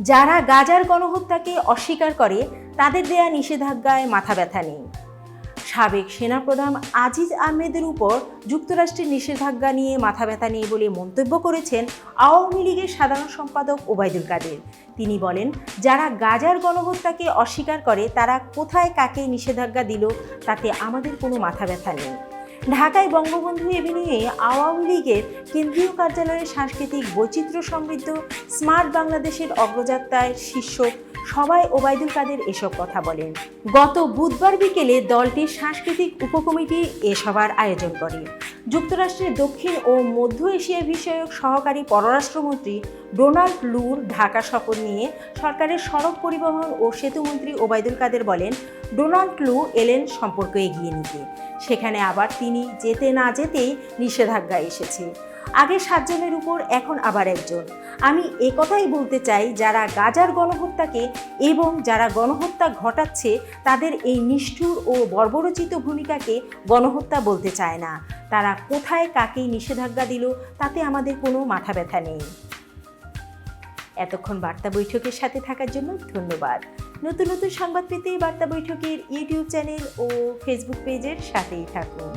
যারা গাজার গণহত্যাকে অস্বীকার করে, তাদের দেয়া নিষেধাজ্ঞায় মাথা ব্যথা নেই। সাবেক সেনাপ্রধান আজিজ আহমেদের উপর যুক্তরাষ্ট্রের নিষেধাজ্ঞা নিয়ে মাথা ব্যথা নেই বলে মন্তব্য করেছেন আওয়ামী লীগের সাধারণ সম্পাদক ওবায়দুল কাদের। তিনি বলেন, যারা গাজার গণহত্যাকে অস্বীকার করে, তারা কোথায় কাকে নিষেধাজ্ঞা দিল, তাতে আমাদের কোনো মাথা ব্যথা নেই। ঢাকায় বঙ্গবন্ধু এভিনিউয়ে আওয়ামী লীগের কেন্দ্রীয় কার্যালয়ের সাংস্কৃতিক বৈচিত্র্য সমৃদ্ধ স্মার্ট বাংলাদেশের অগ্রযাত্রায় শীর্ষক সবাই ওবায়দুল কাদের এসব কথা বলেন। গত বুধবার বিকেলে দলটির সাংস্কৃতিক উপকমিটি এ সভার আয়োজন করে। যুক্তরাষ্ট্রের দক্ষিণ ও মধ্য এশিয়া বিষয়ক সহকারী পররাষ্ট্রমন্ত্রী ডোনাল্ড লুর ঢাকা সফর নিয়ে সরকারের সড়ক পরিবহন ও সেতুমন্ত্রী ওবায়দুল কাদের বলেন, ডোনাল্ড লু এলেন সম্পর্ক এগিয়ে নিতে। সেখানে আবার তিনি যেতে না যেতেই নিষেধাজ্ঞা এসেছে। আগে সাতজনের উপর এখন আবার একজন। আমি একথাই বলতে চাই, যারা গাজার গণহত্যাকে এবং যারা গণহত্যা ঘটাচ্ছে, তাদের এই নিষ্ঠুর ও বর্বরচিত ভূমিকাকে গণহত্যা বলতে চায় না। তারা কোথায় কাকে নিষেধাজ্ঞা দিল, তাতে আমাদের কোনো মাথা ব্যথা নেই। এতক্ষণ বার্তা বৈঠকের সাথে থাকার জন্য ধন্যবাদ। নতুন নতুন সংবাদ পেতে বার্তা বৈঠকের ইউটিউব চ্যানেল ও ফেসবুক পেজের সাথেই থাকুন।